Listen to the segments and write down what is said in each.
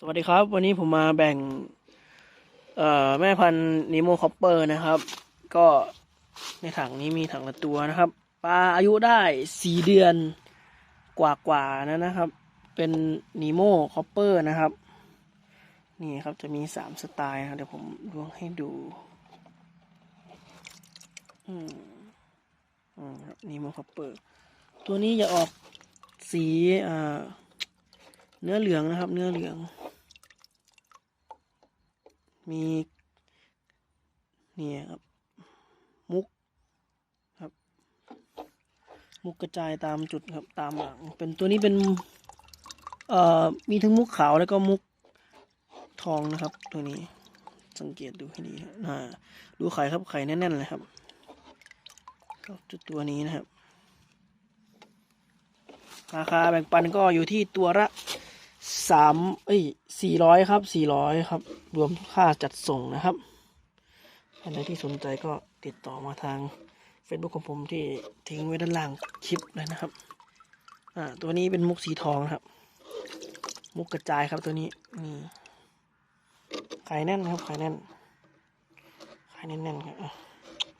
สวัสดีครับ วันนี้ผมมาแบ่ง เอ่อ แม่พันธุ์นิโมคอปเปอร์นะครับ ก็ในถังนี้มีถังละตัวนะครับปลาอายุได้สี่เดือนกว่าๆนะนะครับ เป็นนิโมคอปเปอร์นะครับ นี่ครับจะมีสามสไตล์นะเดี๋ยวผมลวงให้ดูอืมอืมครับนิโมคอปเปอร์ตัวนี้จะออกสีอ่อเนื้อเหลืองนะครับ เนื้อเหลือง มีนี่ครับ มุกครับ มุกกระจายตามจุดครับตามหลังเป็นตัวนี้เป็นเอ่อมีทั้งมุกขาวแล้วก็มุกทองนะครับ ตัวนี้สังเกตดูให้ดีนะดูไข่ครับไข่แน่นๆเลยครับครับจุดตัวนี้นะครับ ราคาแบ่งปันก็อยู่ที่ตัวละ สามเอ้ยสี่ร้อยครับสี่ร้อยครับ รวมค่าจัดส่งนะครับท่านใดที่สนใจก็ติดต่อมาทาง Facebook ของผมที่ทิ้งไว้ด้านล่างคลิปเลยนะครับ อ่า ตัวนี้เป็นมุกสีทองนะครับ มุกกระจายครับตัวนี้นี่ไข่แน่นครับไข่แน่นไข่แน่นๆครับ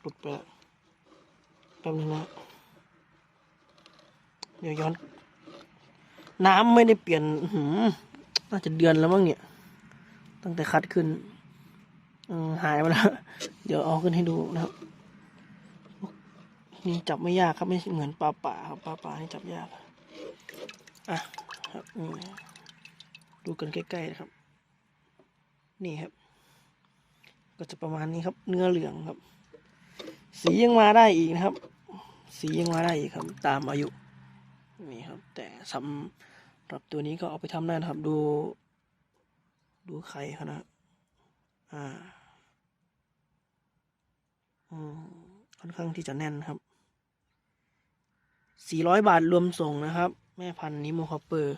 หลุดไปแล้วแป๊บนึงนะเดี๋ยวย้อน น้ำไม่ได้เปลี่ยนหือน่าจะเดือนแล้วมั้งเนี่ย ตั้งแต่คัดขึ้นอหายไปแล้ว เดี๋ยวเอาขึ้นให้ดูนะครับ นี่จับไม่ยากครับไม่เหมือนปลาป่าครับปลาป่านี่จับยากอะครับดูกันใกล้ๆนะครับ นี่ครับ ก็จะประมาณนี้ครับ เนื้อเหลืองครับ สียังมาได้อีกนะครับ สียังมาได้อีกครับ ตามอายุ นี่ครับ แต่สำหรับตัวนี้ก็เอาไปทำได้นะครับ ดู ดูไข่เขานะอ่าอืมค่อนข้างที่จะแน่นครับ400บาทรวมส่งนะครับ แม่พันธุ์นิโมคอปเปอร์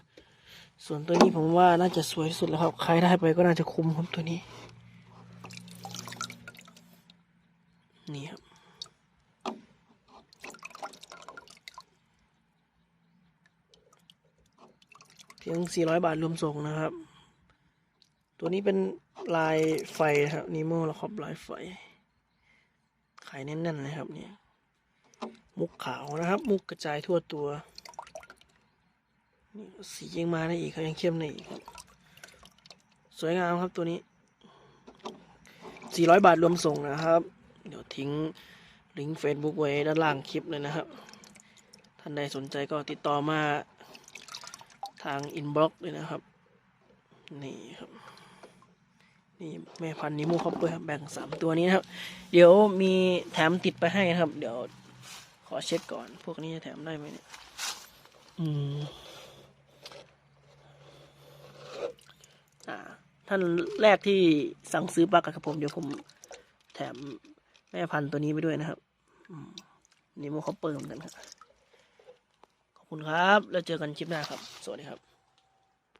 ส่วนตัวนี้ผมว่าน่าจะสวยที่สุดแล้วครับ ใครได้ไปก็น่าจะคุ้มครับตัวนี้ นี่ครับ เพียง 400 บาทรวมส่งนะครับ ตัวนี้เป็นลายไฟครับนิโมแล้วครับลายไฟ ขายแน่นๆเลยครับเนี่ย มุกขาวนะครับ มุกกระจายทั่วตัว นี่สียังมาได้อีกครับยังเข้มได้อีกครับ สวยงามครับตัวนี้ 400 บาทรวมส่งนะครับ เดี๋ยวทิ้งลิงก์ Facebook ไว้ด้านล่างคลิปเลยนะครับ ท่านใดสนใจก็ติดต่อมา ทางอินบ็อกซ์เลยนะครับ นี่ครับนี่แม่พันธุ์นิโมคอปเปอร์ครับแบ่งสามตัวนี้นะครับ เดี๋ยวมีแถมติดไปให้นะครับ เดี๋ยวขอเช็คก่อน พวกนี้จะแถมได้ไหมเนี่ย อืม อ่า ท่านแรกที่สั่งซื้อปลากับผม เดี๋ยวผมแถมแม่พันธุ์ตัวนี้ไปด้วยนะครับนิโมคอปเปอร์เหมือนกันครับ คุณครับ แล้วเจอกันคลิปหน้าครับ สวัสดีครับ